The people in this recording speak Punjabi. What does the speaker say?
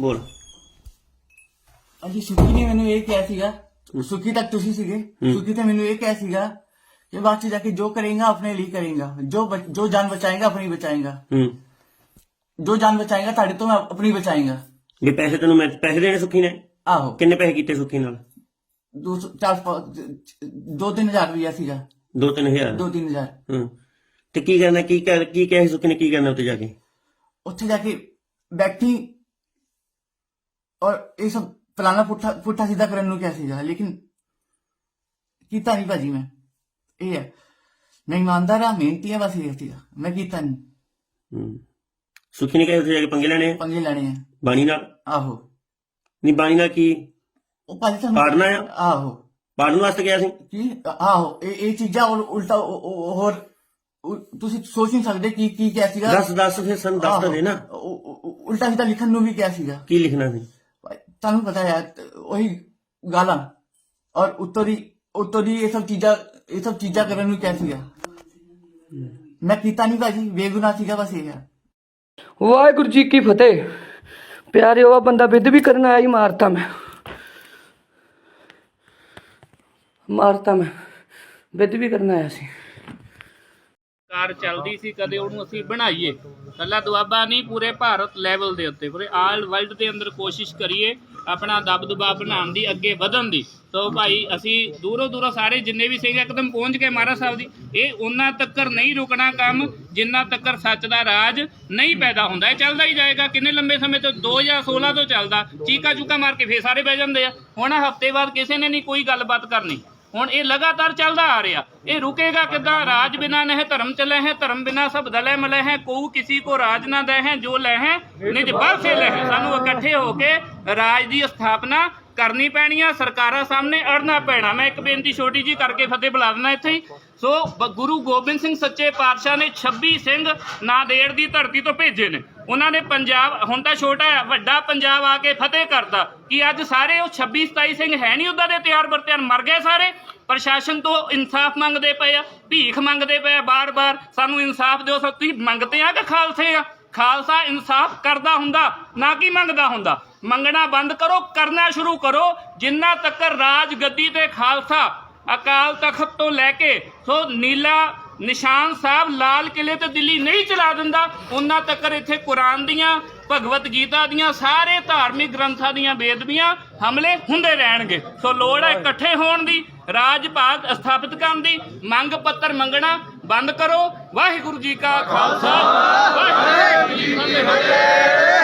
ਬੋਲ। ਅਜੀ ਸੁਖੀ ਨੇ ਮੈਨੂੰ ਇਹ ਕਿਹਾ ਸੀਗਾ। ਸੁਖੀ ਤੱਕ ਤੁਸੀਂ ਸੀਗੇ। ਸੁਖੀ ਤੇ ਮੈਨੂੰ ਇਹ ਕਿਹਾ ਸੀਗਾ ਕਿ ਬਾਅਦ ਜਾ ਕੇ ਜੋ ਕਰੇਗਾ ਆਪਣੇ ਲਈ ਕਰੇਗਾ। ਜੋ ਜੋ ਜਾਨ ਬਚਾਏਗਾ ਆਪਣੀ ਬਚਾਏਗਾ। ਜੋ ਜਾਨ ਬਚਾਏਗਾ ਤੁਹਾਡੇ ਤੋਂ ਆਪਣੀ ਬਚਾਏਗਾ। ਇਹ ਪੈਸੇ ਤੈਨੂੰ ਮੈਂ ਪੈਸੇ ਦੇਣੇ ਸੁਖੀ ਨੇ? ਆਹੋ। ਕਿੰਨੇ ਪੈਸੇ ਕੀਤੇ ਸੁਖੀ ਨਾਲ? 2 4 2-3000 ਰੁਪਇਆ ਸੀਗਾ। 2-3000 2-3000 ਹੂੰ। ਤੇ ਕੀ ਕਰਨਾ ਕੀ ਕਰ ਕੀ ਕਹੇ ਸੁਖੀ ਨੇ ਕੀ ਕਰਨਾ ਉੱਤੇ ਜਾ ਕੇ? ਉੱਥੇ ਜਾ ਕੇ ਬੈਠੀ ਔਰ ਇਹ ਸਭ ਫਲਾਣਾ ਪੁੱਠਾ ਪੁੱਠਾ ਸਿੱਧਾ ਕਰਨ ਨੂੰ ਕਿਹਾ ਸੀਗਾ ਲੇਕਿਨ ਕੀਤਾ ਨਹੀਂ ਭਾਜੀ ਮੈਂ ਇਹ ਹੈ ਮੈਂ ਇਮਾਨਦਾਰ ਆ ਮਿਹਨਤੀ ਆ ਬਸ ਇਹ ਸੀਗਾ ਮੈਂ ਕੀਤਾ ਨਹੀਂ ਹੂੰ ਸੁੱਖੀ ਨੇ ਕਹੇ ਉੱਥੇ ਜਾ ਕੇ ਪੰਗੇ ਲੈਣੇ ਆ ਪੰਗੇ ਲੈਣੇ ਆ ਬਾਣੀ ਨਾਲ ਆਹੋ ਨਹੀਂ ਬਾਣੀ ਨਾਲ ਕੀ ਉਹ ਭਾਜੀ ਤੁਹਾਨੂੰ ਪਾੜਨਾ ਆ? ਆਹੋ ਪਾੜਨ ਵਾਸਤੇ ਗਿਆ ਸੀ ਕੀ ਆਹੋ ਇਹ ਇਹ ਚੀਜ਼ਾਂ ਔਰ ਉਲਟਾ ਉਹ- ਉਹ- ਹੋਰ ਉ- ਤੁਸੀਂ ਸੋਚ ਨਹੀਂ ਸਕਦੇ ਕੀ ਕੀ ਕਿਹਾ ਸੀਗਾ ਦੱਸ ਦੱਸ ਫਿਰ ਸਾਨੂੰ ਦੱਸ ਤਾਂ ਦੇ ਨਾ ਆਹੋ, ਉਲਟਾ ਸਿੱਧਾ ਲਿਖਣ ਨੂੰ ਵੀ ਕਿਹਾ ਸੀਗਾ ਕੀ ਲਿਖਣਾ ਸੀ ਤੁਹਾਨੂੰ ਪਤਾ ਹੈ, ਉਹੀ ਗਾਲਾਂ। ਔਰ ਉੱਤਰੀ ਉੱਤਰੀ ਇਹ ਸਭ ਚੀਜ਼ਾਂ, ਇਹ ਸਭ ਚੀਜ਼ਾਂ ਕਰਨ ਨੂੰ ਕਿਹਾ ਸੀਗਾ। ਮੈਂ ਕੀਤਾ ਨਹੀਂ ਭਾਜੀ, ਬੇਗੁਨਾਹ ਸੀਗਾ ਬਸ ਇਹ। ਹੈ ਵਾਹਿਗੁਰੂ ਜੀ ਕੀ ਫਤਿਹ। ਪਿਆਰੇ ਉਹ ਬੰਦਾ ਵਿਦ ਵੀ ਕਰਨ ਆਇਆ ਹੀ ਮਾਰਤਾ ਮੈਂ। ਮਾਰਤਾ ਮੈਂ। ਵਿਦ ਵੀ ਕਰਨ ਆਇਆ ਸੀ। ਕਾਰ ਚੱਲਦੀ ਸੀ, ਕਦੇ ਉਹਨੂੰ ਅਸੀਂ ਬਣਾਈਏ। ਕੱਲਾ ਦੁਆਬਾ ਨਹੀਂ, ਪੂਰੇ ਭਾਰਤ ਲੈਵਲ ਦੇ ਉੱਤੇ, ਪੂਰੇ ਆਲ ਵਰਲਡ ਦੇ ਅੰਦਰ ਕੋਸ਼ਿਸ਼ ਕਰੀਏ ਆਪਣਾ ਦਬਦਬਾ ਬਣਾਉਣ ਦੀ, ਅੱਗੇ ਵਧਣ ਦੀ। ਤੋ ਭਾਈ, ਅਸੀਂ ਦੂਰੋਂ ਦੂਰੋਂ ਸਾਰੇ ਜਿੰਨੇ ਵੀ ਸੀਗੇ, ਇੱਕਦਮ ਪਹੁੰਚ ਕੇ ਮਹਾਰਾਜ ਸਾਹਿਬ ਦੀ। ਇਹ ਉਹਨਾਂ ਤੱਕਰ ਨਹੀਂ ਰੁਕਣਾ ਕੰਮ, ਜਿੰਨਾ ਤੱਕਰ ਸੱਚ ਦਾ ਰਾਜ ਨਹੀਂ ਪੈਦਾ ਹੁੰਦਾ। ਇਹ ਚੱਲਦਾ ਹੀ ਜਾਏਗਾ। ਕਿੰਨੇ ਲੰਬੇ ਸਮੇਂ ਤੋਂ? 2016 ਤੋਂ ਚੱਲਦਾ। ਚੀਕਾ ਚੂਕਾ ਮਾਰ ਕੇ ਫੇਰ ਸਾਰੇ ਬਹਿ ਜਾਂਦੇ ਆ। ਹੁਣ ਹਫ਼ਤੇ ਬਾਅਦ ਕਿਸੇ ਨੇ ਨਹੀਂ ਕੋਈ ਗੱਲਬਾਤ ਕਰਨੀ। ਹੁਣ ਇਹ ਲਗਾਤਾਰ ਚੱਲਦਾ ਆ ਰਿਹਾ। ਇਹ ਰੁਕੇਗਾ ਕਿੱਦਾਂ? ਰਾਜ ਬਿਨਾ ਨਹਿ, ਧਰਮ ਚਲੇ ਹੈ ਧਰਮ ਬਿਨਾ ਸਭ ਦਲੇ ਮਲੇ ਹੈ। ਕੋ ਕਿਸੇ ਕੋ ਰਾਜ ਨਾ ਦੇ ਹੈ ਜੋ ਲੈ ਹੈ ਨਿਜ ਬਰਸੇ ਲੈ ਹੈ ਸਾਨੂੰ ਇਕੱਠੇ ਹੋ ਕੇ ਰਾਜ ਦੀ ਸਥਾਪਨਾ ਕਰਨੀ ਪੈਣੀ ਆ। ਸਰਕਾਰਾਂ ਸਾਹਮਣੇ ਅੜਨਾ ਪੈਣਾ। ਮੈਂ ਇੱਕ ਬੇਨਤੀ ਛੋਟੀ ਜੀ ਕਰਕੇ ਫਤਿਹ ਬੁਲਾ ਦਿੰਦਾ ਇੱਥੇ ਹੀ। ਸੋ ਗੁਰੂ ਗੋਬਿੰਦ ਸਿੰਘ ਸੱਚੇ ਪਾਤਸ਼ਾਹ ਨੇ 26 ਸਿੰਘ ਨਾਦੇੜ ਦੀ ਧਰਤੀ ਤੋਂ ਭੇਜੇ ਨੇ। ਉਹਨਾਂ ਨੇ ਪੰਜਾਬ, ਹੁਣ ਤਾਂ ਛੋਟਾ ਹੈ, ਵੱਡਾ ਪੰਜਾਬ ਆ ਕੇ ਫਤਿਹ ਕਰਤਾ। ਕਿ ਅੱਜ ਸਾਰੇ ਉਹ 26 27 ਸਿੰਘ ਹੈ ਨਹੀਂ ਉਹਦਾ ਦੇ ਤਿਆਰ ਬਰ ਤਿਆਰ ਮਰ ਗਏ ਸਾਰੇ। ਪ੍ਰਸ਼ਾਸਨ ਤੋਂ ਇਨਸਾਫ ਮੰਗਦੇ ਪਏ ਆ, ਭੀਖ ਮੰਗਦੇ ਪਏ ਆ ਬਾਰ-ਬਾਰ। ਸਾਨੂੰ ਇਨਸਾਫ ਦਿਓ, ਸੋ ਤੁਸੀਂ ਮੰਗਤੇ ਆ ਕਿ ਖਾਲਸੇ ਆ? ਖਾਲਸਾ ਇਨਸਾਫ ਕਰਦਾ ਹੁੰਦਾ, ਨਾ ਕਿ ਮੰਗਦਾ ਹੁੰਦਾ? ਮੰਗਣਾ ਬੰਦ ਕਰੋ, ਕਰਨਾ ਸ਼ੁਰੂ ਕਰੋ। ਜਿੰਨਾ ਤੱਕ ਰਾਜ ਗੱਦੀ ਤੇ ਖਾਲਸਾ ਅਕਾਲ ਤਖਤ ਤੋਂ ਲੈ ਕੇ, ਸੋ ਨੀਲਾ ਨਿਸ਼ਾਨ ਸਾਹਿਬ ਲਾਲ ਕਿਲੇ ਤੇ ਦਿੱਲੀ ਨਹੀਂ ਚਲਾ ਦਿੰਦਾ ਉਹਨਾਂ ਤੱਕ ਇੱਥੇ ਕੁਰਾਨ ਦੀਆਂ ਭਗਵਤ ਗੀਤਾ ਦੀਆਂ ਸਾਰੇ ਧਾਰਮਿਕ ਗ੍ਰੰਥਾਂ ਦੀਆਂ ਬੇਦਬੀਆਂ ਹਮਲੇ ਹੁੰਦੇ ਰਹਿਣਗੇ। ਸੋ ਲੋੜ ਹੈ ਇਕੱਠੇ ਹੋਣ ਦੀ ਰਾਜ ਭਾਗ ਸਥਾਪਿਤ ਕਰਨ ਦੀ ਮੰਗ ਪੱਤਰ ਮੰਗਣਾ ਬੰਦ ਕਰੋ। ਵਾਹਿਗੁਰੂ ਜੀ ਕਾ ਖਾਲਸਾ ਵਾਹਿਗੁਰੂ ਜੀ ਕੀ ਫਤਿਹ।